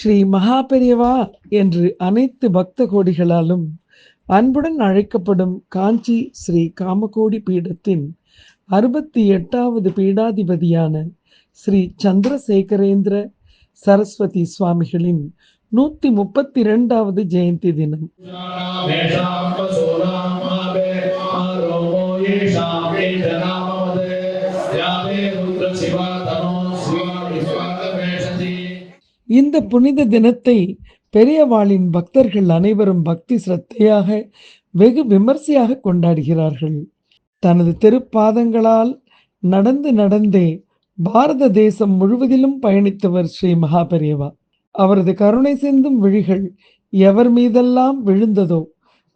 ஸ்ரீ மகாபெரியவா என்று அனைத்து பக்த கோடிகளாலும் அன்புடன் அழைக்கப்படும் காஞ்சி ஸ்ரீ காமகோடி பீடத்தின் அறுபத்தி எட்டாவது பீடாதிபதியான ஸ்ரீ சந்திரசேகரேந்திர சரஸ்வதி சுவாமிகளின் நூத்தி முப்பத்தி இரண்டாவது ஜெயந்தி தினம். येषां இந்த புனித தினத்தை பெரியவாளின் பக்தர்கள் அனைவரும் பக்தி சிரத்தையாக வெகு விமர்சையாக கொண்டாடுகிறார்கள். தனது திருப்பாதங்களால் நடந்து நடந்தே பாரத தேசம் முழுவதிலும் பயணித்தவர் ஸ்ரீ மகாபெரியவா. அவரது கருணை சிந்தும் விழிகள் எவர் மீதெல்லாம் விழுந்ததோ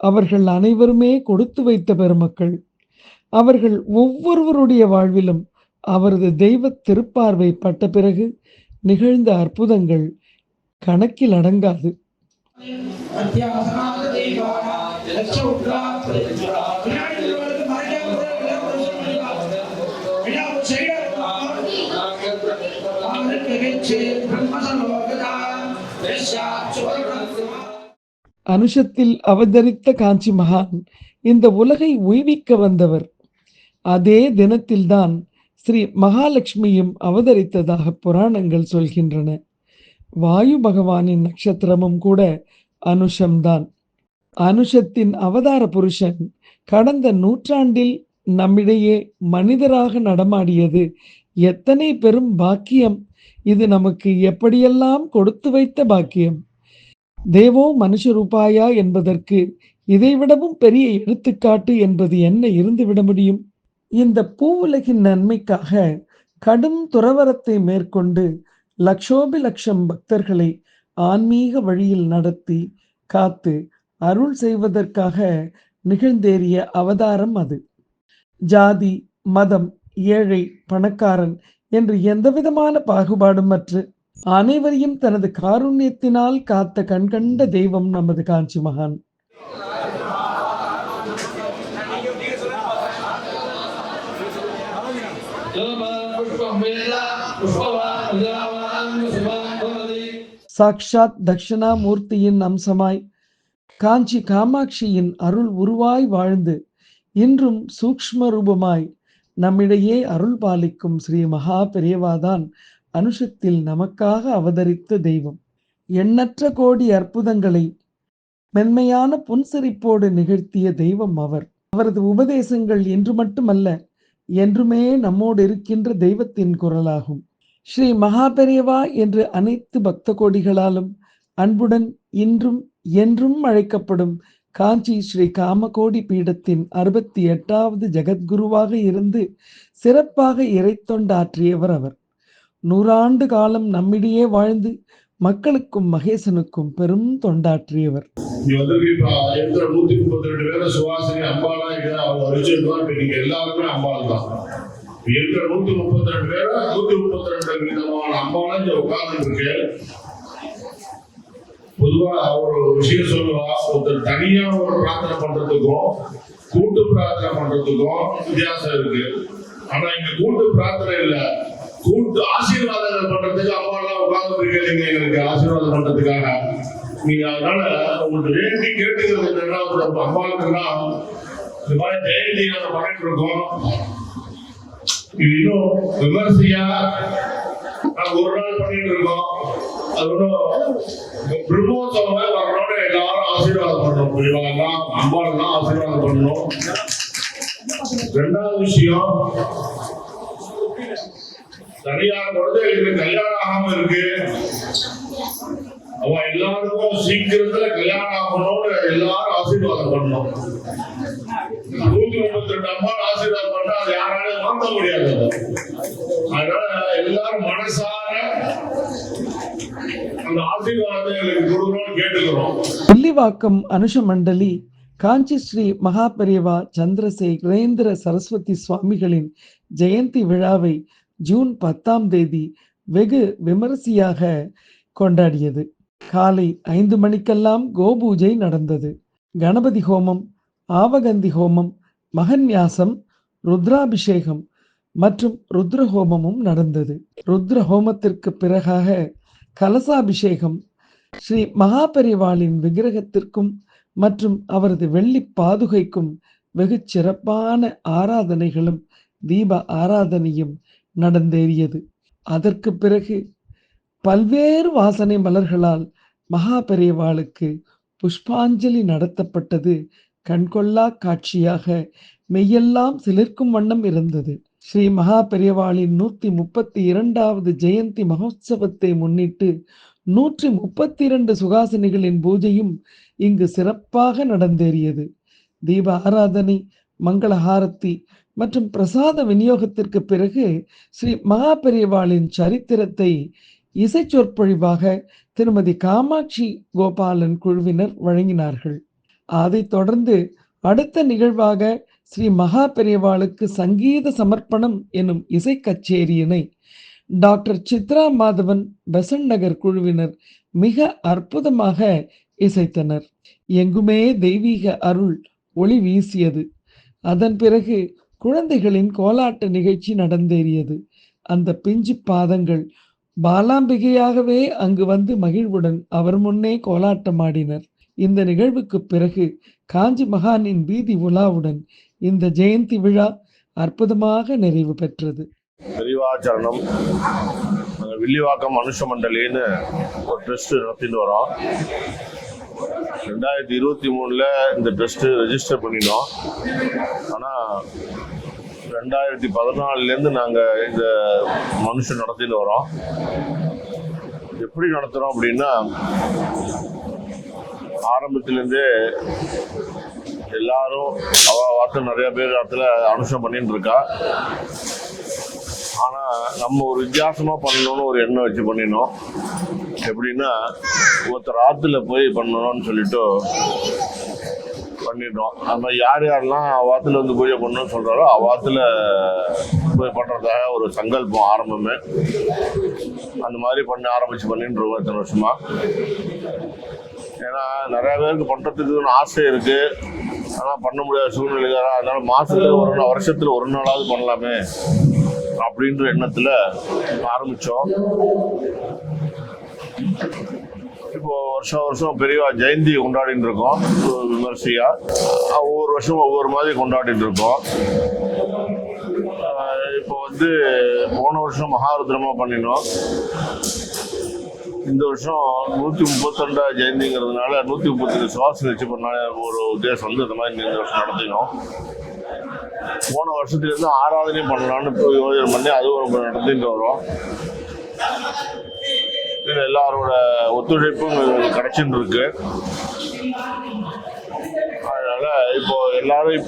அவர்கள் அனைவருமே கொடுத்து வைத்த பெருமக்கள். அவர்கள் ஒவ்வொருவருடைய வாழ்விலும் அவரது தெய்வ திருப்பார்வை பட்ட பிறகு நிகழ்ந்த அற்புதங்கள் கணக்கில் அடங்காது. அனுஷத்தில் அவதரித்த காஞ்சி மகான் இந்த உலகை உய்விக்க வந்தவர். அதே தினத்தில்தான் ஸ்ரீ மகாலட்சுமியும் அவதரித்ததாக புராணங்கள் சொல்கின்றன. வாயு பகவானின் நட்சத்திரமும் கூட அனுஷம்தான் அனுஷத்தின் அவதார புருஷன் கடந்த நூற்றாண்டில் நம்மிடையே மனிதராக நடமாடியது எத்தனை பெரும் பாக்கியம். இது நமக்கு எப்படியெல்லாம் கொடுத்து வைத்த பாக்கியம். தேவோ மனுஷரூபாயா என்பதற்கு இதைவிடவும் பெரிய எடுத்துக்காட்டு என்பது என்ன இருந்துவிட முடியும்? இந்த பூவுலகின் நன்மைக்காக கடும் துறவரத்தை மேற்கொண்டு லட்சோபி லட்சம் பக்தர்களை ஆன்மீக வழியில் நடத்தி காத்து அருள் செய்வதற்காக நிகழ்ந்தேறிய அவதாரம் அது. ஜாதி மதம் ஏழை பணக்காரன் என்று எந்தவிதமான பாகுபாடுமற்று அனைவரையும் தனது காருண்யத்தினால் காத்த கண்கண்ட தெய்வம் நமது காஞ்சி மகான். சாக்ஷாத் தட்சிணாமூர்த்தியின் அம்சமாய் காஞ்சி காமாட்சியின் அருள் உருவாய் வாழ்ந்து இன்றும் சூக்ம ரூபமாய் நம்மிடையே அருள் பாலிக்கும் ஸ்ரீ மகா பெரியவாதான் அனுஷத்தில் நமக்காக அவதரித்த தெய்வம். எண்ணற்ற கோடி அற்புதங்களை மென்மையான புன்சிரிப்போடு நிகழ்த்திய தெய்வம் அவர். அவரது உபதேசங்கள் என்று மட்டுமல்ல என்றுமே நம்மோடு இருக்கின்ற தெய்வத்தின் குரலாகும். ஸ்ரீ மகாபெரியவா என்று அனைத்து பக்த கோடிகளாலும் அன்புடன் இன்றும் என்றும் அழைக்கப்படும் காஞ்சி ஸ்ரீ காமகோடி பீடத்தின் அறுபத்தி எட்டாவது ஜெகத்குருவாக இருந்து சிறப்பாக இறைத்தொண்டாற்றியவர் அவர். நூறாண்டு காலம் நம்மிடையே வாழ்ந்து மக்களுக்கும் மகேசனுக்கும் பெரும் தொண்டாற்றியவர். வந்து இப்ப நூத்தி முப்பத்தி ரெண்டு சுவாசினி எல்லாருமே அம்பாள் தான் இருக்கிற நூத்தி முப்பத்தி ரெண்டு பேரும் நூத்தி முப்பத்தி ரெண்டு விதமான அம்பாலா இங்க உட்கார்ந்து இருக்கு பொதுவா ஒரு விஷயம் சொல்லுவா ஒருத்தர் தனியா ஒரு பிரார்த்தனை பண்றதுக்கும் கூட்டு பிரார்த்தனை பண்றதுக்கும் வித்தியாசம் இருக்கு. ஆனா இங்க கூட்டு பிரார்த்தனை இல்ல. கூட்டு ஆசீர்வாதங்கள் பண்றதுக்கு அம்மாலாம் உட்கார்ந்து இருக்கீங்க எங்களுக்கு ஆசீர்வாதம் பண்றதுக்காக. நீங்க அதனால உங்களுக்கு வேண்டி கேட்டுக்கிறது என்னன்னா ஒரு அம்மாவுக்குன்னா இந்த மாதிரி ஜெயந்தி நாங்க பண்ணிட்டு இருக்கோம். இன்னும் விமர்சையா நாங்க ஒரு நாள் பண்ணிட்டு இருக்கோம். அது ஒன்றும் பிரம்மோத்சவம் வரணும்னு எல்லாரும் ஆசீர்வாதம் பண்ணணும் புரியுமா எல்லாம் ஆசீர்வாதம் பண்ணணும். ரெண்டாவது விஷயம் தனியார் குழந்தைகளுக்கு கல்யாணம் ஆகாம இருக்கு. அவ எல்லாருக்கும் சீக்கிரத்துல கல்யாணம் ஆகணும்னு எல்லாரும் ஆசீர்வாதம் பண்ணணும். நூத்தி முப்பத்தி ரெண்டு அம்மா ஆசீர்வாதம் பண்ணா அது யாராலையும் மாற்ற முடியாது. அதனால எல்லாரும் மனசார அந்த ஆசீர்வாதத்தை எங்களுக்கு கொடுக்கணும்னு கேட்டுக்கிறோம். பில்லிவாக்கம் அனுஷ மண்டலி காஞ்சி ஸ்ரீ மகாபெரியவா சந்திரசேகரேந்திர சரஸ்வதி சுவாமிகளின் ஜெயந்தி விழாவை ஜூன் பத்தாம் தேதி வெகு விமரிசையாக கொண்டாடியது. காலை ஐந்து மணிக்கெல்லாம் கோபூஜை நடந்தது. கணபதி ஹோமம் ஆவகந்தி ஹோமம் மகன்யாசம் ருத்ராபிஷேகம் மற்றும் ருத்ர ஹோமமும் நடந்தது. ருத்ர ஹோமத்திற்கு பிறகாக கலசாபிஷேகம் ஸ்ரீ மகாபெரிவாளின் விக்கிரகத்திற்கும் மற்றும் அவரது வெள்ளி பாதுகைக்கும் வெகு சிறப்பான ஆராதனைகளும் தீப ஆராதனையும் நடந்தேறியது. அதற்கு பிறகு பல்வேறு வாசனை மலர்களால் மகாபெரியவாளுக்கு புஷ்பாஞ்சலி நடத்தப்பட்டது. கண்கொள்ளா காட்சியாக மெய்யெல்லாம் சிலிர்க்கும் வண்ணம் இருந்தது. ஸ்ரீ மகா பெரியவாளின் நூத்தி முப்பத்தி இரண்டாவது ஜெயந்தி மகோத்சவத்தை முன்னிட்டு நூற்றி முப்பத்தி இரண்டு சுகாசினிகளின் பூஜையும் இங்கு சிறப்பாக நடந்தேறியது. தீப ஆராதனை மங்களஹாரத்தி மற்றும் பிரசாத விநியோகத்திற்கு பிறகு ஸ்ரீ மகா பெரியவாளின் சரித்திரத்தை இசை சொற்பொழிவாக திருமதி காமாட்சி கோபாலன் குழுவினர் வழங்கினார்கள். அதைத் தொடர்ந்து அடுத்த நிகழ்வாக ஸ்ரீ மகா பெரியவாளுக்கு சங்கீத சமர்ப்பணம் எனும் இசை கச்சேரியினை டாக்டர் சித்ரா மாதவன் பெசன் நகர் குழுவினர் மிக அற்புதமாக இசைத்தனர். எங்குமே தெய்வீக அருள் ஒளி வீசியது. அதன் பிறகு குழந்தைகளின் கோலாட்ட நிகழ்ச்சி நடந்தேறியது. அந்த பிஞ்சு பாதங்கள் பாலாம்பிகையாகவே அங்கு வந்து மகிழ்வுடன் அவர் முன்னே கோலாட்டமாடினர். இந்த நிகழ்வுக்கு பிறகு காஞ்சி மகானின் வீதி உலாவுடன் இந்த ஜெயந்தி விழா அற்புதமாக நிறைவு பெற்றது. பெரியவாச்சரணம் வில்லிவாக்கம் மனுஷ மண்டலின்னு ஒரு ட்ரஸ்ட் நடத்திட்டு வரோம். ரெண்டாயிரத்தி இருபத்தி மூணில் இந்த ட்ரஸ்ட்டு ரெஜிஸ்டர் பண்ணினோம். ஆனால் ரெண்டாயிரத்தி பதினாலுலேருந்து நாங்கள் இந்த மனுஷன் நடத்திட்டு வரோம். எப்படி நடத்துகிறோம் அப்படின்னா ஆரம்பத்திலேருந்தே எல்லாரும் அவ வார்த்தை நிறைய பேர் இடத்துல அனுஷம் பண்ணிட்டு இருக்கா. ஆனா நம்ம ஒரு வித்தியாசமா பண்ணணும்னு ஒரு எண்ணம் வச்சு பண்ணினோம். எப்படின்னா ஒருத்தர் ஆத்துல போய் பண்ணணும்னு சொல்லிட்டு பண்ணிட்டோம். அது யார் யாரெல்லாம் அவாத்துல வந்து பூஜை பண்ணணும்னு சொல்றாரோ அவாத்துல போய் பண்றதாக ஒரு சங்கல்பம் ஆரம்பமே. அந்த மாதிரி பண்ண ஆரம்பிச்சு பண்ணிட்டு இருக்கோம் இத்தனை வருஷமா. ஏன்னா நிறைய பேருக்கு பண்றதுக்குன்னு ஆசை இருக்கு. ஆனா பண்ண முடியாத சூழ்நிலைகள் அதனால மாசத்துல ஒரு நாள் வருஷத்துல ஒரு நாளாவது பண்ணலாமே அப்படின்ற எண்ணத்துல ஆரம்பிச்சோம். இப்போ வருஷம் வருஷம் பெரியவா ஜெயந்தி கொண்டாடிட்டு இருக்கோம். விமர்சையா. ஒவ்வொரு வருஷம் ஒவ்வொரு மாதிரி கொண்டாடிட்டு இருக்கோம். இப்போ வந்து போன வருஷம் மகாருத்ரமா பண்ணினோம். இந்த வருஷம் நூற்றி முப்பத்தி ஜெயந்திங்கிறதுனால நூற்றி முப்பத்தி சுவாசம் வச்சு பண்ண ஒரு உத்தேசம் வந்து இந்த மாதிரி இந்த வருஷம் நடத்தினோம். போன வருஷத்துலேருந்து ஆராதனையும் பண்ணலான்னு இப்போ யோஜனை பண்ணி அதுவும் ஒரு நடத்திட்டு வரோம். இதில் எல்லாரோட ஒத்துழைப்பும் எங்களுக்கு கிடைச்சிட்டு இருக்கு. அதனால இப்போ எல்லாரும்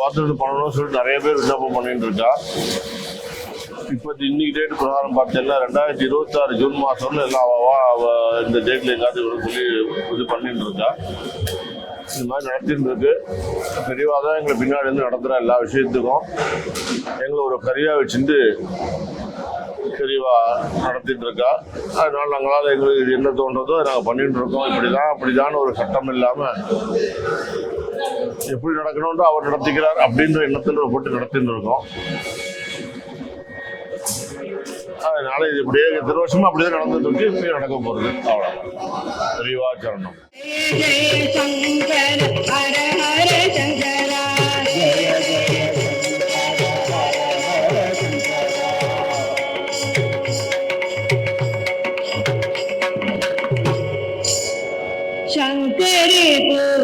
வார்த்தை பண்ணணும்னு சொல்லிட்டு நிறைய பேர் விண்ணப்பம் பண்ணிட்டு இருக்கா. இப்போ இன்னைக்கு டேட் பிரகாரம் பார்த்தீங்கன்னா ரெண்டாயிரத்தி இருபத்தாறு ஜூன் மாதம்னு எல்லாம் இந்த டேட்ல எங்காவது சொல்லி இது பண்ணிட்டு இருக்கா இந்த மாதிரி நடத்திட்டு இருக்கு பெரியவா தான் எங்களை பின்னாடி இருந்து நடத்துகிற எல்லா விஷயத்துக்கும். எங்களை ஒரு கரியா வச்சுட்டு பெரியவா நடத்திட்டு இருக்கா அதனால நாங்களால் எங்களுக்கு இது என்ன தோன்றதோ நாங்கள் பண்ணிட்டு இருக்கோம் இப்படிதான் அப்படிதான் ஒரு சட்டம் இல்லாமல் எப்படி நடக்கணும்னு அவர் நடத்திக்கிறார் அப்படின்ற எண்ணத்தில் போட்டு நடத்திட்டு இருக்கோம் அதனால இது இப்படியே இத்தனை வருஷமா அப்படியே நடந்துட்டு இருக்கு இப்படியே நடக்க போறது. அவ்வளோ பெரியவா சரணம் जय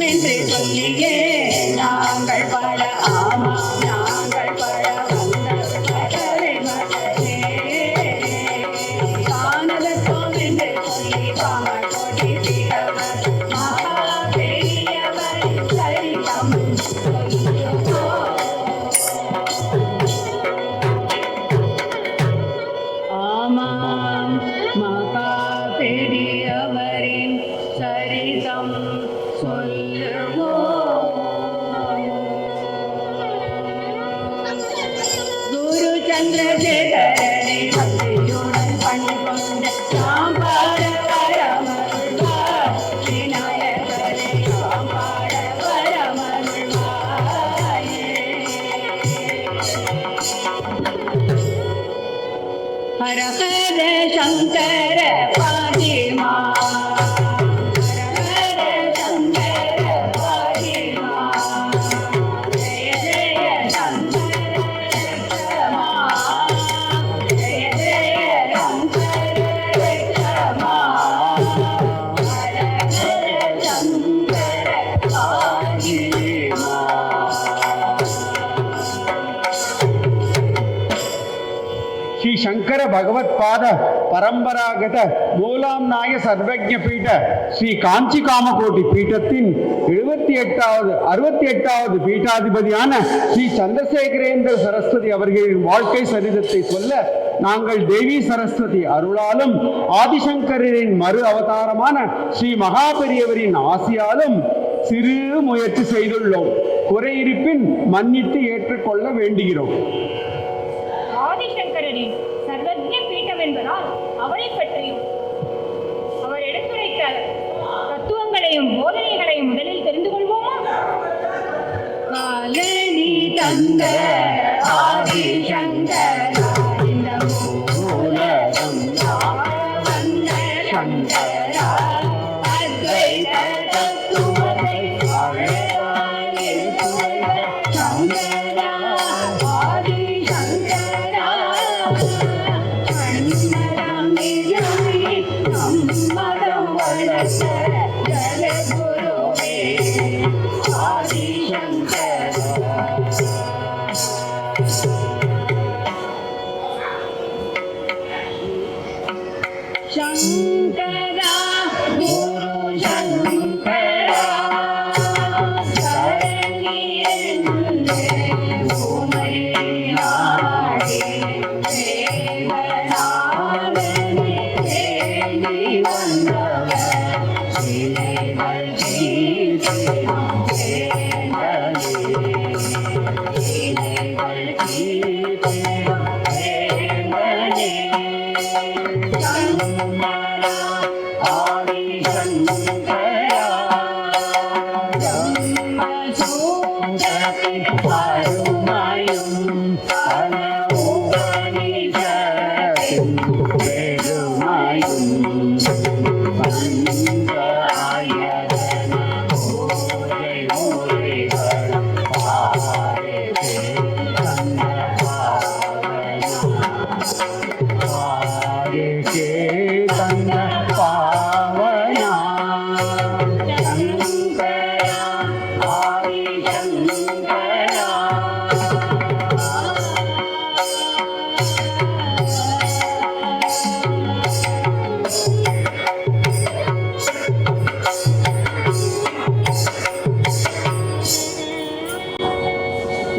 என்று சொல்லியே हर हर शंकर पादिमा ಶಂಕರ ಭಗವತ್ಪಾದ பரம்பராகத மூலாம்நாய சர்வஜ பீட ஸ்ரீ காஞ்சி காமகோட்டி பீட்டத்தின் எழுபத்தி எட்டாவது அறுபத்தி எட்டாவது பீட்டாதிபதியான ஸ்ரீ சந்திரசேகரேந்திர சரஸ்வதி அவர்களின் வாழ்க்கை சரிதத்தை சொல்ல நாங்கள் தேவி சரஸ்வதி அருளாலும் ஆதிசங்கரின் மறு அவதாரமான ஸ்ரீ மகாபெரியவரின் ஆசியாலும் சிறு முயற்சி செய்துள்ளோம் குறையிருப்பின் மன்னித்து ஏற்றுக்கொள்ள வேண்டுகிறோம் ஆதிசங்கரரின் என்பதால் அவரை பற்றியும் அவர் எடுத்துரைத்த தத்துவங்களையும் போதனைகளையும் முதலில் தெரிந்து கொள்வோமா? காலனி தந்த சங்கரா அத்வைத சங்கரா குரு சங்கரா சரணியென்று உமை ஆடி தேவனாதனே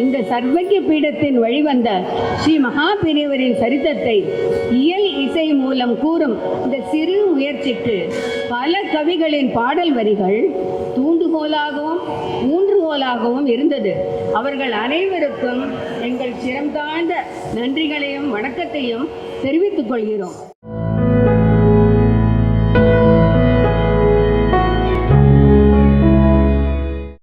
இந்த சர்வஜ பீடத்தின் வழிவந்த ஸ்ரீ மகாபெரியவரின் சரித்திரத்தை இயல் இசை மூலம் கூறும் இந்த சிறு முயற்சிக்கு பல கவிகளின் பாடல் வரிகள் தூண்டுகோலாகவும் ஊன்றுகோலாகவும் இருந்தது. அவர்கள் அனைவருக்கும் எங்கள் சிரம் தாழ்ந்த நன்றிகளையும் வணக்கத்தையும் தெரிவித்துக் கொள்கிறோம்.